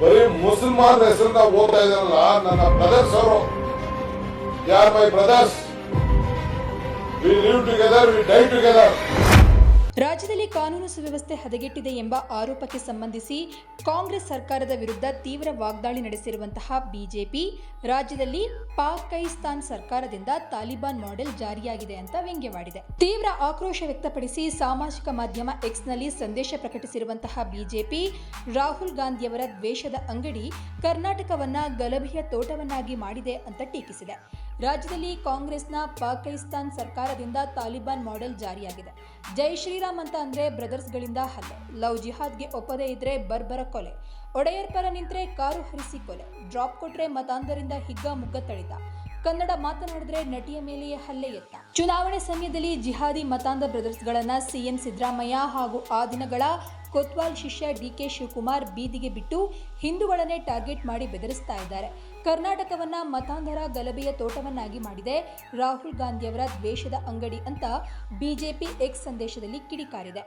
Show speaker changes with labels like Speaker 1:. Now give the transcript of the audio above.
Speaker 1: ಬರೀ ಮುಸಲ್ಮಾನ್ ಹೆಸರನ್ನ ಓದ್ತಾ ಇದಾರಲ್ಲ ನನ್ನ ಬ್ರದರ್ಸ್ ಅವರು. ಯಾರ್ my brothers we live together we die together
Speaker 2: ಕಾನೂನು ಸುವ್ಯವಸ್ಥೆ ಹದಗೆಟ್ಟಿದೆ ಎಂಬ ಆರೋಪಕ್ಕೆ ಸಂಬಂಧಿಸಿ ಕಾಂಗ್ರೆಸ್ ಸರ್ಕಾರದ ವಿರುದ್ಧ ತೀವ್ರ ವಾಗ್ದಾಳಿ ನಡೆಸಿರುವಂತಹ ಬಿಜೆಪಿ, ರಾಜ್ಯದಲ್ಲಿ ಪಾಕಿಸ್ತಾನ್ ಸರ್ಕಾರದಿಂದ ತಾಲಿಬಾನ್ ಮಾಡೆಲ್ ಜಾರಿಯಾಗಿದೆ ಅಂತ ವ್ಯಂಗ್ಯವಾಡಿದೆ. ತೀವ್ರ ಆಕ್ರೋಶ ವ್ಯಕ್ತಪಡಿಸಿ ಸಾಮಾಜಿಕ ಮಾಧ್ಯಮ ಎಕ್ಸ್ನಲ್ಲಿ ಸಂದೇಶ ಪ್ರಕಟಿಸಿರುವಂತಹ ಬಿಜೆಪಿ, ರಾಹುಲ್ ಗಾಂಧಿಯವರ ದ್ವೇಷದ ಅಂಗಡಿ ಕರ್ನಾಟಕವನ್ನ ಗಲಭೆಯ ತೋಟವನ್ನಾಗಿ ಮಾಡಿದೆ ಅಂತ ಟೀಕಿಸಿದೆ. ರಾಜ್ಯದಲ್ಲಿ ಕಾಂಗ್ರೆಸ್ನ ಪಾಕಿಸ್ತಾನ್ ಸರ್ಕಾರದಿಂದ ತಾಲಿಬಾನ್ ಮಾಡೆಲ್ ಜಾರಿಯಾಗಿದೆ. ಜೈ ಶ್ರೀರಾಮ್ ಅಂತ ಅಂದ್ರೆ ಬ್ರದರ್ಸ್ಗಳಿಂದ ಹಲ್ಲೆ. ಲವ್ ಜಿಹಾದ್ಗೆ ಒಪ್ಪದೇ ಇದ್ರೆ ಬರ್ಬರ ಕೊಲೆ. ಒಡೆಯರ್ ಪರ ನಿಂತ್ರೆ ಕಾರು ಹರಿಸಿ ಕೊಲೆ. ಡ್ರಾಪ್ ಕೊಟ್ರೆ ಮತಾಂಧರಿಂದ ಹಿಗ್ಗ ಮುಗ್ಗ ತಳಿತ. ಕನ್ನಡ ಮಾತನಾಡಿದ್ರೆ ನಟಿಯ ಮೇಲೆಯೇ ಹಲ್ಲೆ ಎತ್ತ ಚುನಾವಣೆ ಸಮಯದಲ್ಲಿ ಜಿಹಾದಿ ಮತಾಂಧ ಬ್ರದರ್ಸ್ಗಳನ್ನು ಸಿಎಂ ಸಿದ್ದರಾಮಯ್ಯ ಹಾಗೂ ಆ ದಿನಗಳ ಕೊತ್ವಾಲ್ ಶಿಷ್ಯ ಡಿಕೆ ಶಿವಕುಮಾರ್ ಬೀದಿಗೆ ಬಿಟ್ಟು ಹಿಂದೂಗಳನ್ನೇ ಟಾರ್ಗೆಟ್ ಮಾಡಿ ಬೆದರಿಸ್ತಾ ಇದ್ದಾರೆ. ಕರ್ನಾಟಕವನ್ನ ಮತಾಂಧರ ಗಲಭೆಯ ತೋಟವನ್ನಾಗಿ ಮಾಡಿದೆ ರಾಹುಲ್ ಗಾಂಧಿಯವರ ದ್ವೇಷದ ಅಂಗಡಿ ಅಂತ ಬಿಜೆಪಿ ಎಕ್ಸ್ ಸಂದೇಶದಲ್ಲಿ ಕಿಡಿಕಾರಿದೆ.